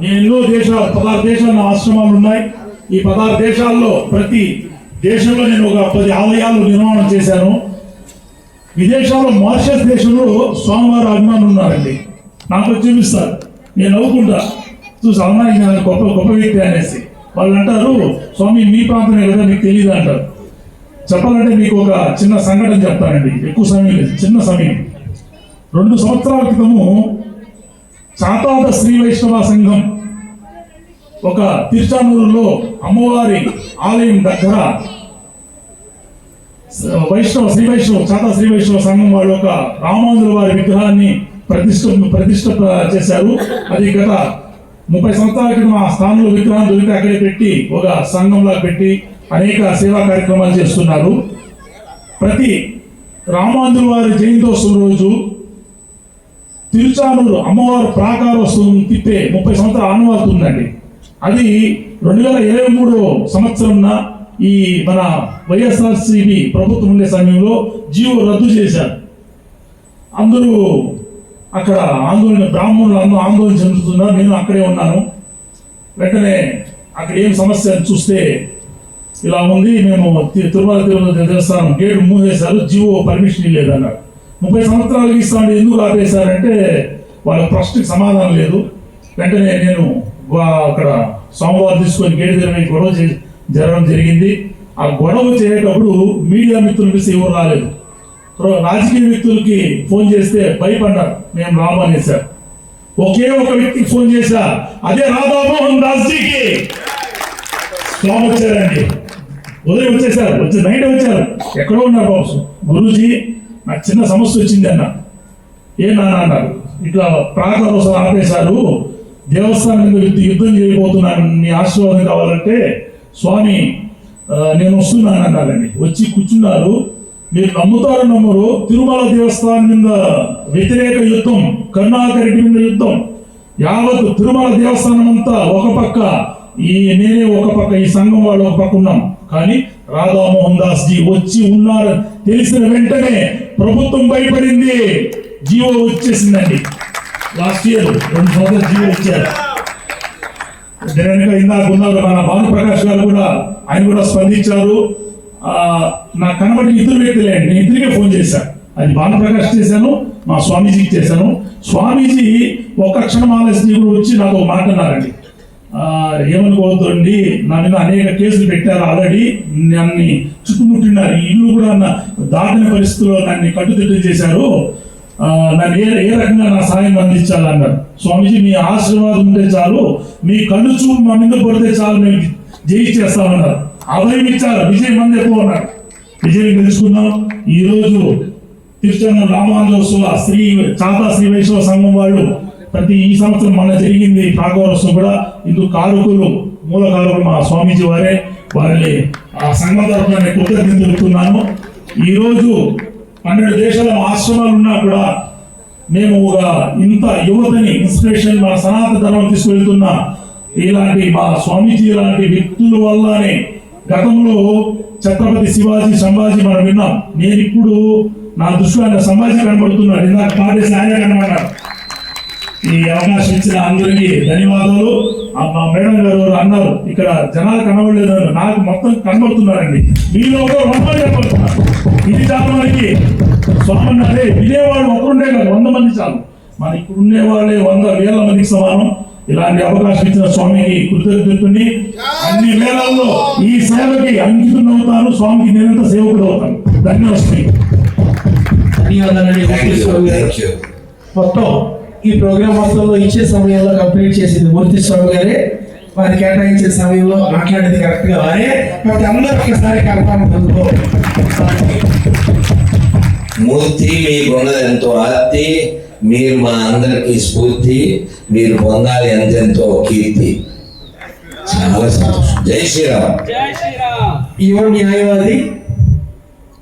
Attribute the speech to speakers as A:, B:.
A: నేను ఎన్నో దేశాలు పదహారు దేశాల్లో ఆశ్రమాలు ఉన్నాయి. ఈ పదహారు దేశాల్లో ప్రతి దేశంలో నేను ఒక పది ఆలయాలు నిర్మాణం చేశాను. విదేశాల్లో మార్షల్ దేశంలో స్వామివారు అభిమానులు ఉన్నారండి. నాకు చూపిస్తారు. నేను నవ్వుకుంటా. చూసి అమ్మాయి గొప్ప గొప్ప వ్యక్తి అనేసి. వాళ్ళు అంటారు స్వామి మీ ప్రాంతమే కదా మీకు తెలియదు అంటారు. చెప్పాలంటే మీకు ఒక చిన్న సంఘటన చెప్తానండి. ఎక్కువ సమయం లేదు. చిన్న సమయం. రెండు సంవత్సరాల క్రితము చాతాత శ్రీ వైష్ణవ సంఘం ఒక తిరుచానూరులో అమ్మవారి ఆలయం దగ్గర వైష్ణవ శ్రీ వైష్ణవ చాతా శ్రీ వైష్ణవ సంఘం వాళ్ళు ఒక రామానుజుల వారి విగ్రహాన్ని ప్రతిష్ట ప్రతిష్ట చేశారు. అది గత ముప్పై సంవత్సరాల క్రితం ఆ స్థానంలో విగ్రహం దొరికితే అక్కడే పెట్టి ఒక సంఘంలా పెట్టి అనేక సేవా కార్యక్రమాలు చేస్తున్నారు. ప్రతి రామానుజుల వారి జయంతోత్సవం రోజు తిరుచానూరు అమ్మవారు ప్రాకారోత్సవం తిప్పే ముప్పై సంవత్సరాల ఆనవాళ్ళు ఉందండి. అది రెండు వేల ఇరవై మూడో సంవత్సరంన ఈ మన వైఎస్ఆర్సీపీ ప్రభుత్వం ఉండే సమయంలో జీవో రద్దు చేశారు. అందరూ అక్కడ ఆందోళన బ్రాహ్మణులు అందరూ ఆందోళన చెందుతున్నారు. నేను అక్కడే ఉన్నాను. వెంటనే అక్కడ ఏం సమస్య అని చూస్తే ఇలా ఉంది. మేము తిరుమల తిరుమల దేవస్థానం గేటు మూసేశారు. జీవో పర్మిషన్ లేదన్నారు ముప్పై సంవత్సరాలకి ఇస్తాను ఎందుకు ఆపేశారంటే వాళ్ళ ప్రశ్నకి సమాధానం లేదు. వెంటనే నేను అక్కడ సోమవారం తీసుకొని గేటు దగ్గర గొడవ చే- జరగడం జరిగింది. ఆ గొడవ చేసేటప్పుడు మీడియా మిత్రులు పిలిచి ఎవరు రాలేదు. రాజకీయ వ్యక్తులకి ఫోన్ చేస్తే భయపడ్డారు. మేము రామనేసారు ఒకే ఒక వ్యక్తికి ఫోన్ చేశా. అదే రాధామోహన్ దాస్జీకి స్వామి వచ్చారండి. ఉదయం వచ్చేసారు వచ్చి నైట్ వచ్చారు. ఎక్కడో ఉన్నారు బాబు. గురూజీ నాకు చిన్న సమస్య వచ్చింది అన్న. ఏ నాన్న అన్నారు? ఇట్లా ప్రార్థన కోసం ఆపేశారు. దేవస్థానం మీద యుద్ధం చేయబోతున్నాను. నీ ఆశీర్వాదం కావాలంటే స్వామి నేను వస్తున్నాను అన్నారండి. వచ్చి కూర్చున్నారు. మీరు నమ్ముతారు నమ్మరు తిరుమల దేవస్థానం మీద వ్యతిరేక యుద్ధం కరుణాకరెడ్డి మీద యుద్ధం యావత్ తిరుమల దేవస్థానం అంతా ఒక పక్క ఈ నేనే ఒక పక్క ఈ సంఘం వాళ్ళు ఒక పక్క ఉన్నాం. కానీ రాధామోహన్ దాస్ జీ వచ్చి ఉన్నారు. తెలిసిన వెంటనే ప్రభుత్వం భయపడింది. జీవో వచ్చేసిందండి. లాస్ట్ ఇయర్ రెండు సంవత్సరాలు జీవో ఇచ్చారు ఇందాక ఉన్నారు. మన భానుప్రకాష్ గారు కూడా ఆయన కూడా స్పందించారు. ఆ, నాకు కనబడి ఇద్దరు వ్యక్తులే అండి. నేను ఇద్దరికే ఫోన్ చేశాను అది భానుప్రకాష్ చేశాను మా స్వామీజీకి చేశాను. స్వామీజీ ఒక్క క్షణం ఆలస్యం వచ్చి నాకు ఒక మాట అన్నారండి ఏమనుకోవద్దండి నా మీద అనేక కేసులు పెట్టారు ఆల్రెడీ. నన్ను చుట్టుముట్టినారు. ఇల్లు కూడా నా దాటిన పరిస్థితుల్లో నన్ను కట్టుదిట్టం చేశారు. నన్ను ఏ ఏ రకంగా నా సాయం అందించాలన్నారు? స్వామీజీ మీ ఆశీర్వాదం ఉంటే చాలు. మీ కళ్ళు చూపు మా మీద పడితే చాలు. మేము జయించేస్తామన్నారు. అభయం ఇచ్చారు. విజయం మంది ఎక్కువ అన్నారు విజయం తెలుసుకున్నాం ఈరోజు తిరుచన తిరుచన్న శ్రీ చాతా శ్రీ వైష్ణవ సంఘం వాళ్ళు ప్రతి ఈ సంవత్సరం మన జరిగింది. ప్రాగవరసం కూడా ఇందుకు కారకులు మూల కారకులు మా స్వామీజీ వారే వారిని ఆ సంఘం తరఫున నేను కృతజ్ఞత తెలుపుతున్నాను ఈ రోజు పన్నెండు దేశాల ఆశ్రమాలు ఉన్నా కూడా మేము ఒక ఇంత యువతని ఇన్స్పిరేషన్ మన సనాతన ధర్మం తీసుకువెళ్తున్న ఇలాంటి మా స్వామీజీ లాంటి వ్యక్తుల వల్లనే గతంలో ఛత్రపతి శివాజీ సంభాజీ మనం విన్నాం. నేను ఇప్పుడు నా దృష్టిలో ఆయన సంభాజీ కనబడుతున్నాడు. ఇందాక పాడేసి ఆయన కనబడ్డాడు. ఈ అవకాశం ఇచ్చిన అందరికీ ధన్యవాదాలు. ఆ మా మేడం గారు అన్నారు ఇక్కడ జనాలు కనబడలేదు. నాకు మొత్తం కనబడుతున్నారండి. మీలో కనబడుతున్నారు. ఇది చాలా మనకి. స్వామి అదే వినేవాడు ఒకరుండే కాదు వంద మంది చాలు. మన ఇప్పుడు ఉండే వాళ్ళే వంద వేల మందికి సమానం. ఇలాంటి అవకాశం ఇచ్చిన స్వామికి కృతజ్ఞతని అన్ని వేళల్లో ఈ సేవకి అంకితం అవుతాను స్వామికి నిరంతర సేవకుడు అవుతాను ధన్యవాదాలు.
B: ధన్యవాదాలండి. మొత్తం ఈ ప్రోగ్రామ్ మొత్తంలో ఇచ్చే సమయంలో కంప్లీట్ చేసింది మూర్తి స్వామి గారే. వారు కేటాయించే సమయంలో మాట్లాడేది కరెక్ట్గా వారే. కాబట్టి అందరూ ఒకసారి అందుకో
C: మూర్తి మీకున్నది ఎంతో ఆర్తి మీరు మా అందరికి స్ఫూర్తి మీరు పొందాలి ఎంతెంతో కీర్తి. చాలా సంతోషం. జై శ్రీరామ్.
B: యువ న్యాయవాది